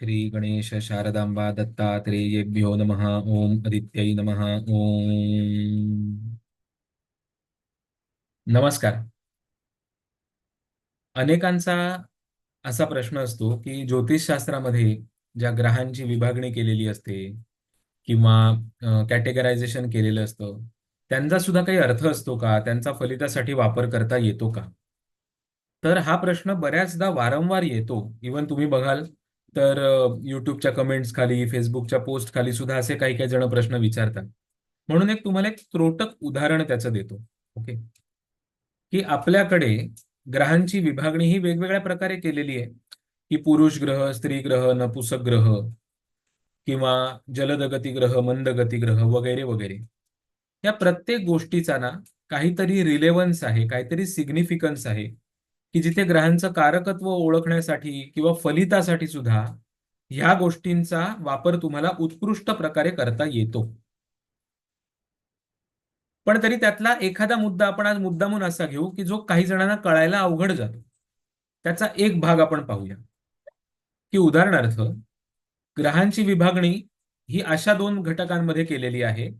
श्री गणेश शारदांबा दत्तात्रेयेभ्यो नमः। ओम आदित्यै नमः। ओम। नमस्कार। अनेकांचा असा प्रश्न असतो की ज्योतिषशास्त्रामध्ये ज्या ग्रहांची विभागणी केलेली असते किंवा कॅटेगरायझेशन केलेलं असतं त्यांचा सुद्धा काही अर्थ असतो का? त्यांचा फलितासाठी वापर करता येतो का? तर हा प्रश्न बऱ्याचदा वारंवार येतो. इवन तुम्ही बघाल तर युट्यूबच्या कमेंट्स खाली फेसबुकच्या पोस्ट खाली सुद्धा असे काही काही जण प्रश्न विचारतात. म्हणून एक तुम्हाला एक त्रोटक उदाहरण त्याचं देतो. ओके की आपल्याकडे ग्रहांची विभागणी ही वेगवेगळ्या प्रकारे केलेली आहे. की पुरुष ग्रह स्त्री ग्रह नपुसक ग्रह किंवा जलदगती ग्रह मंदगती ग्रह वगैरे वगैरे. या प्रत्येक गोष्टीचा ना काहीतरी रिलेव्हन्स आहे काहीतरी सिग्निफिकन्स आहे. की जिथे ग्रहांचं कारकत्व ओळखण्यासाठी किंवा फलितासाठी सुद्धा ह्या गोष्टींचा वापर तुम्हाला उत्कृष्ट प्रकारे करता येतो. पण तरी त्यातला एखादा मुद्दा आपण आज मुद्दामून असा घेऊ की जो काही जणांना कळायला अवघड जातो. त्याचा एक भाग आपण पाहूया. की उदाहरणार्थ ग्रहांची विभागणी ही अशा दोन घटकांमध्ये केलेली आहे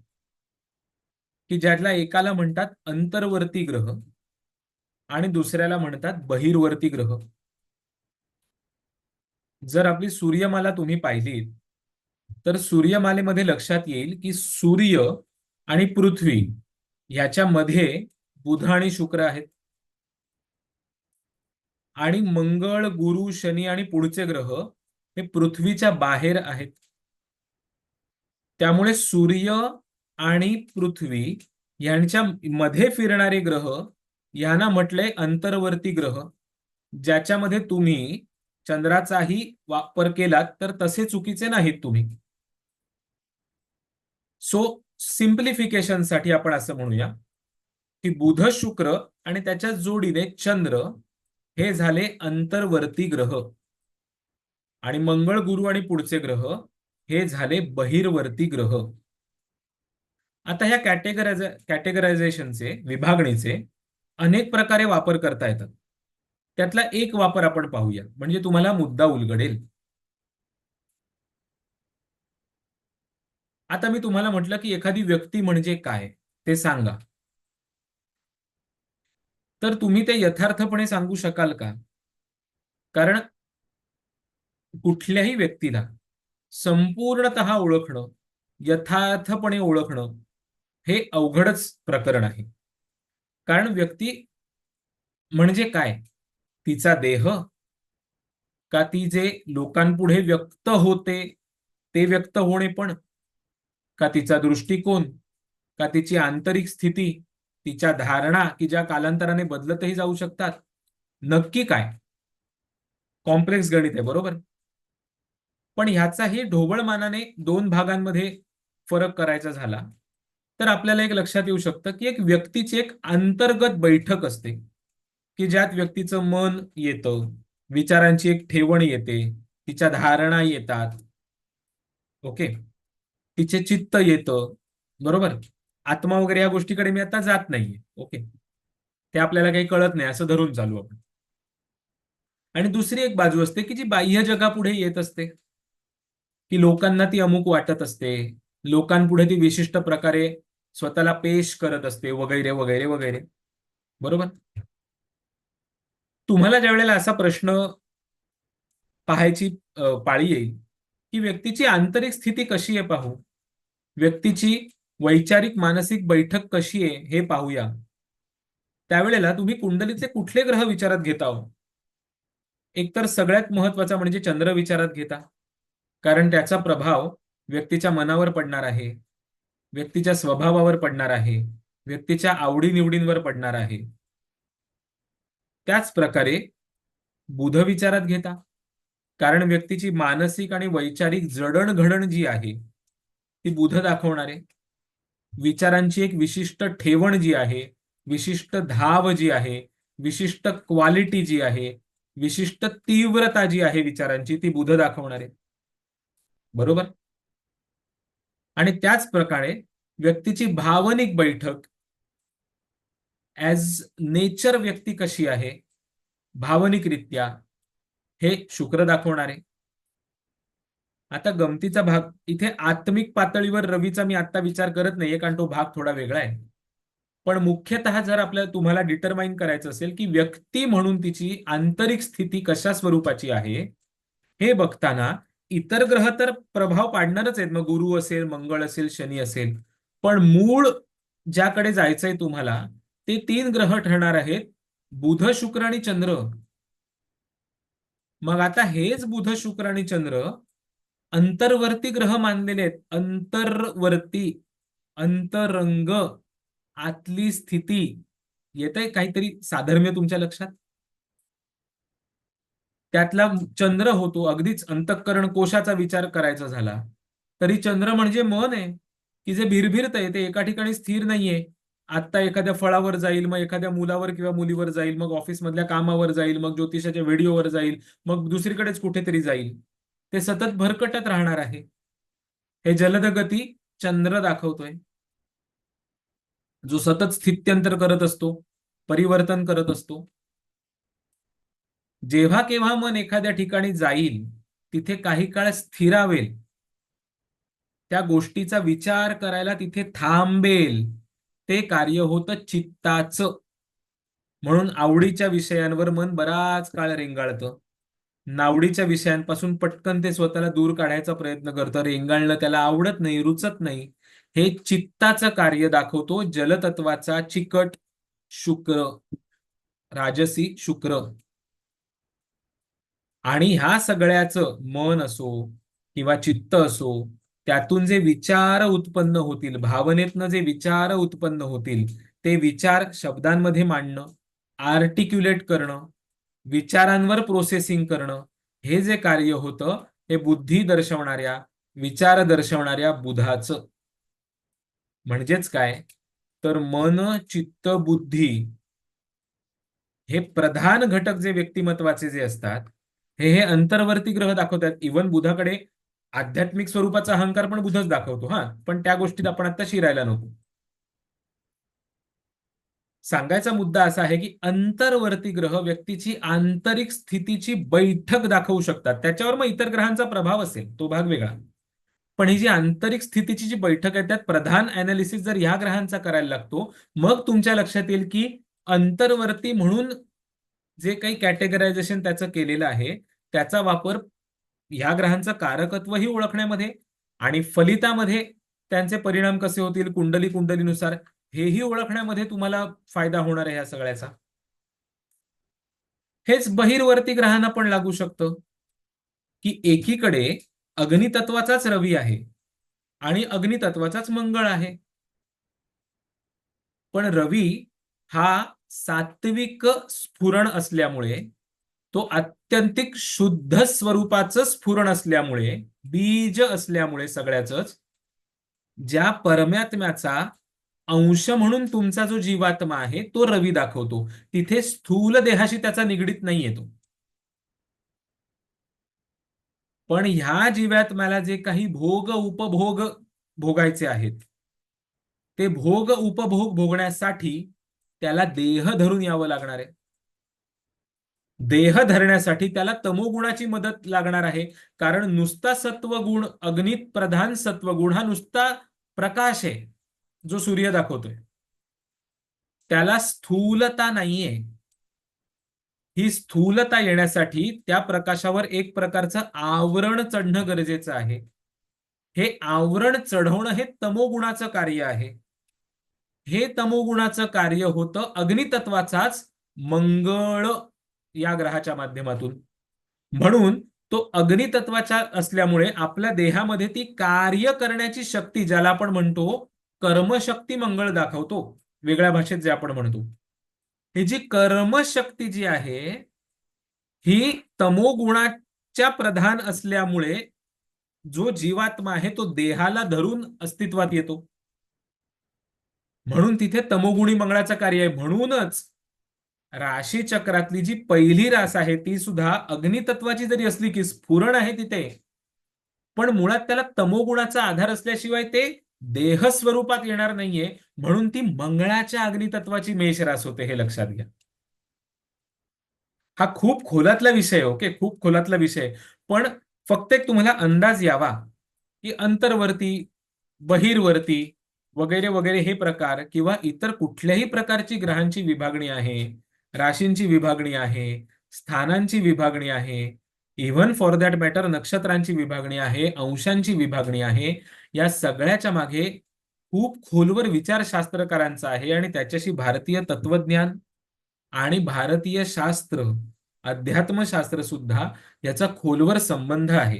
की ज्यातल्या एकाला म्हणतात अंतर्वर्ती ग्रह आणि दुसऱ्याला म्हणतात बहिर्वर्ती ग्रह. जर आपली सूर्यमाला तुम्ही पाहिली तर सूर्यमालेमध्ये लक्षात येईल की सूर्य आणि पृथ्वी ह्याच्यामध्ये बुध आणि शुक्र आहेत. आणि मंगळ गुरु शनी आणि पुढचे ग्रह हे पृथ्वीच्या बाहेर आहेत. त्यामुळे सूर्य आणि पृथ्वी यांच्या मध्ये फिरणारे ग्रह यांना म्हटलंय अंतर्वर्ती ग्रह ज्याच्यामध्ये तुम्ही चंद्राचाही वापर केलात तर तसे चुकीचे नाहीत तुम्ही. सो सिम्प्लिफिकेशनसाठी आपण असं म्हणूया की बुध शुक्र आणि त्याच्या जोडीने चंद्र हे झाले अंतर्वर्ती ग्रह. आणि मंगळ गुरु आणि पुढचे ग्रह हे झाले बहिर्वर्ती ग्रह. आता ह्या कॅटेगरायझ कॅटेगरायझेशनचे विभागणीचे अनेक प्रकारे वापर करता येतात. त्यातला एक वापर आपण पाहूया. म्हणजे तुम्हाला मुद्दा उलगडेल. आता मी तुम्हाला म्हटलं की एखादी व्यक्ती म्हणजे काय ते सांगा. तर तुम्ही ते यथार्थपणे सांगू शकाल का? कारण कुठल्याही व्यक्तीला संपूर्णत ओळखणं यथार्थपणे ओळखणं हे अवघडच प्रकरण आहे. कारण व्यक्ती म्हणजे काय? तिचा देह का ती जे लोकांपुढे व्यक्त होते ते व्यक्त होणे पण? का तिचा दृष्टिकोन का तिची आंतरिक स्थिती तिच्या धारणा की ज्या कालांतराने बदलतही जाऊ शकतात? नक्की काय? कॉम्प्लेक्स गणित आहे बरोबर? पण ह्याचाही ढोबळमानाने दोन भागांमध्ये फरक करायचा झाला. तर आपल्याला एक लक्षात येऊ शकतं की एक व्यक्तीची एक अंतर्गत बैठक असते की ज्यात व्यक्तीचं मन येतं विचारांची एक ठेवण येते तिच्या धारणा येतात. ओके? तिचे चित्त येतं बरोबर? आत्मा वगैरे या गोष्टीकडे मी आता जात नाहीये. ओके? ते आपल्याला काही कळत नाही असं धरून चालू आपण. आणि दुसरी एक बाजू असते की जी बाह्य जगापुढे येत असते की लोकांना ती अमुक वाटत असते लोकांपुढे ती विशिष्ट प्रकारे स्वतःला पेश करत असते वगैरे वगैरे वगैरे. बरोबर? तुम्हाला ज्या वेळेला असा प्रश्न पाहायची पाळी येईल की व्यक्तीची आंतरिक स्थिती कशी आहे पाहू? व्यक्तीची वैचारिक मानसिक बैठक कशी आहे हे पाहूया. त्यावेळेला तुम्ही कुंडलीचे कुठले ग्रह विचारात घेता हो? एकतर सगळ्यात महत्त्वाचा म्हणजे चंद्र विचारात घेता कारण त्याचा प्रभाव व्यक्तीच्या मनावर पडणार आहे. व्यक्तीच्या स्वभावावर पडणार आहे व्यक्तीच्या आवडीनिवडींवर पडणार आहे. त्याच प्रकारे बुध विचारात घेता. कारण व्यक्तीची मानसिक आणि वैचारिक जडणघडण जी आहे ती बुध दाखवणारे. विचारांची एक विशिष्ट ठेवण जी आहे विशिष्ट धाव जी आहे विशिष्ट क्वालिटी जी आहे विशिष्ट तीव्रता जी आहे विचारांची ती बुध दाखवणारे. बरोबर? आणि त्याच प्रकारे व्यक्तीची भावनिक बैठक ऍज नेचर व्यक्ती कशी आहे भावनिकरित्या हे शुक्र दाखवणारे. आता गमतीचा भाग इथे आत्मिक पातळीवर रवीचा मी आता विचार करत नाहीये कारण तो भाग थोडा वेगळा आहे. पण मुख्यतः जर आपल्याला तुम्हाला डिटरमाइन करायचं असेल की व्यक्ती म्हणून तिची आंतरिक स्थिती कशा स्वरूपाची आहे हे बघताना इतर ग्रह तर प्रभाव पाडणारच आहेत. मग गुरु असेल मंगळ असेल शनी असेल. पण मूळ ज्याकडे जायचंय तुम्हाला ते तीन ग्रह ठरणार आहेत. बुध शुक्र आणि चंद्र. मग आता हेच बुध शुक्र आणि चंद्र अंतर्वर्ती ग्रह मानलेले आहेत. अंतर्वर्ती अंतरंग आतली स्थिती. येतंय काहीतरी साधर्म्य तुमच्या लक्षात? त्यातला चंद्र होतो अगदीच अंतःकरण कोशाचा विचार करायचा झाला. तरी चंद्र म्हणजे मन आहे की जे भिरभिरतंय ते एका ठिकाणी स्थिर नाहीये. आत्ता एखाद्या फळावर जाईल मग एखाद्या मुलावर किंवा मुलीवर जाईल मग ऑफिसमधल्या कामावर जाईल मग ज्योतिषाच्या व्हिडिओवर जाईल मग दुसरीकडेच कुठेतरी जाईल. ते सतत भरकटत राहणार आहे. हे जलदगती चंद्र दाखवतोय. जो सतत स्थित्यंतर करत असतो परिवर्तन करत असतो जेव्हा केव्हा मन एखाद्या ठिकाणी जाईल तिथे काही काळ स्थिरावेल. त्या गोष्टीचा विचार करायला तिथे थांबेल. ते कार्य होतं चित्ताचं. म्हणून आवडीच्या विषयांवर मन बराच काळ रेंगाळतं. नावडीच्या विषयांपासून पटकन ते स्वतःला दूर काढायचा प्रयत्न करतं. रेंगाळणं त्याला आवडत नाही रुचत नाही. हे चित्ताचं कार्य दाखवतो. जलतत्वाचा चिकट शुक्र राजसी शुक्र. आणि ह्या सगळ्याचं मन असो किंवा चित्त असो त्यातून जे विचार उत्पन्न होतील भावनेतनं जे विचार उत्पन्न होतील ते विचार शब्दांमध्ये मांडणं आर्टिक्युलेट करणं विचारांवर प्रोसेसिंग करणं हे जे कार्य होतं हे बुद्धी दर्शवणाऱ्या विचार दर्शवणाऱ्या बुधाचं. म्हणजेच काय? तर मन चित्त बुद्धी हे प्रधान घटक जे व्यक्तिमत्वाचे जे असतात हे हे अंतर्वर्ती ग्रह दाखवतात. इवन बुधाकडे आध्यात्मिक स्वरूपाचा अहंकार पण बुधच दाखवतो. हा पण त्या गोष्टीत आपण आता शिरायला नको. सांगायचा मुद्दा असा आहे की अंतर्वर्ती ग्रह व्यक्तीची आंतरिक स्थितीची बैठक दाखवू शकतात. त्याच्यावर मग इतर ग्रहांचा प्रभाव असेल तो भाग वेगळा. पण ही जी आंतरिक स्थितीची जी बैठक आहे त्यात प्रधान अनालिसिस जर ह्या ग्रहांचा करायला लागतो मग तुमच्या लक्षात येईल की अंतर्वर्ती म्हणून जे काही कॅटेगरायझेशन त्याचं केलेलं आहे त्याचा वापर ह्या ग्रहांचं कारकत्वही ओळखण्यामध्ये आणि फलितामध्ये त्यांचे परिणाम कसे होतील कुंडली कुंडलीनुसार हेही ओळखण्यामध्ये तुम्हाला फायदा होणार आहे ह्या सगळ्याचा. हेच बहिर्वर्ती ग्रहांना पण लागू शकतं. की एकीकडे अग्नितत्वाचाच रवी आहे आणि अग्नितत्वाचाच मंगळ आहे. पण रवी हा सात्विक स्फुरण असल्यामुळे तो अत्यंतिक शुद्ध स्वरूपाचं स्फुरण असल्यामुळे बीज असल्यामुळे सगळ्याच ज्या परमात्म्याचा अंश म्हणून तुमचा जो जीवात्मा आहे तो रवी दाखवतो. तिथे स्थूल देहाशी त्याचा निगडीत नाही येतो पण ह्या जीवात्म्याला जे काही भोग उपभोग भोगायचे आहेत ते भोग उपभोग भोगण्यासाठी त्याला देह धरून यावं लागणार आहे. देह धरण्यासाठी त्याला तमोगुणाची मदत लागणार आहे. कारण नुसता सत्वगुण अग्नित प्रधान सत्वगुण हा नुसता प्रकाश आहे जो सूर्य दाखवतोय. त्याला स्थूलता नाहीये. ही स्थूलता येण्यासाठी त्या प्रकाशावर एक प्रकारचं आवरण चढणं गरजेचं आहे. हे आवरण चढवणं हे तमोगुणाचं कार्य आहे. हे तमोगुणाचं कार्य होतं अग्नितत्वाचाच मंगळ या ग्रहाच्या माध्यमातून. म्हणून तो अग्नितत्वाच्या असल्यामुळे आपल्या देहामध्ये ती कार्य करण्याची शक्ती ज्याला आपण म्हणतो कर्मशक्ती मंगळ दाखवतो. वेगळ्या भाषेत जे आपण म्हणतो. ही जी कर्मशक्ती जी आहे ही तमोगुणाच्या प्रधान असल्यामुळे जो जीवात्मा आहे तो देहाला धरून अस्तित्वात येतो. म्हणून तिथे तमोगुणी मंगळाचं कार्य आहे. म्हणूनच राशी चक्रातली जी पहिली रास आहे ती सुद्धा अग्नितत्वाची जरी असली की स्फुरण आहे तिथे पण मुळात त्याला तमोगुणाचा आधार असल्याशिवाय ते देह स्वरूपात येणार नाहीये. म्हणून ती मंगळाच्या अग्नितत्वाची मेष रास होते हे लक्षात घ्या. हा खूप खोलातला विषय ओके? खूप खोलातला विषय. पण फक्त एक तुम्हाला अंदाज यावा की अंतर्वर्ती बहिर्वर्ती वगैरे वगैरे हे प्रकार किंवा इतर कुठल्याही प्रकारची ग्रहांची विभागणी आहे राशींची विभागणी आहे स्थानांची विभागणी आहे इव्हन फॉर दॅट मॅटर नक्षत्रांची विभागणी आहे अंशांची विभागणी आहे या सगळ्याच्या मागे खूप खोलवर विचारशास्त्रकारांचा आहे आणि त्याच्याशी भारतीय तत्वज्ञान आणि भारतीय शास्त्र अध्यात्मशास्त्र सुद्धा याचा खोलवर संबंध आहे.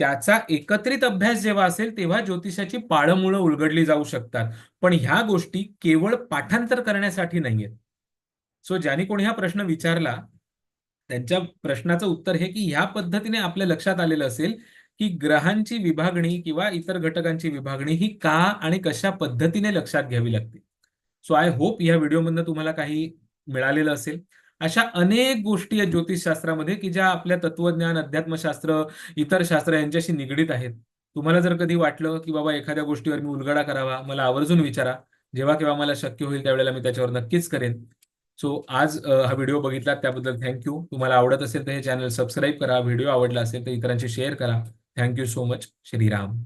त्याचा एकत्रित अभ्यास जेव्हा असेल तेव्हा ज्योतिषाची पाळमुळं उलगडली जाऊ शकतात. पण ह्या गोष्टी केवळ पाठांतर करण्यासाठी नाहीयेत. सो ज्याने कोणी हा प्रश्न विचारला त्यांच्या प्रश्नाचं उत्तर हे की ह्या पद्धतीने आपल्या लक्षात आलेलं असेल की ग्रहांची विभागणी किंवा इतर घटकांची विभागणी ही का आणि कशा पद्धतीने लक्षात घ्यावी लागते. सो आय होप या व्हिडिओमधनं तुम्हाला काही मिळालेलं असेल. अशा अनेक गोष्टी आहेत ज्योतिषशास्त्रामध्ये की ज्या आपल्या तत्वज्ञान अध्यात्मशास्त्र इतर शास्त्र यांच्याशी निगडीत आहेत. तुम्हाला जर कधी वाटलं की बाबा एखाद्या गोष्टीवर मी उलगडा करावा मला आवर्जून विचारा. जेव्हा केव्हा मला शक्य होईल त्यावेळेला मी त्याच्यावर नक्कीच करेन. सो आज हा व्हिडिओ बघितला त्याबद्दल थँक्यू तुम्हाला आवडत असेल तर हे चॅनल सबस्क्राईब करा. व्हिडिओ आवडला असेल तर इतरांशी शेअर करा. Thank you so much Shriram.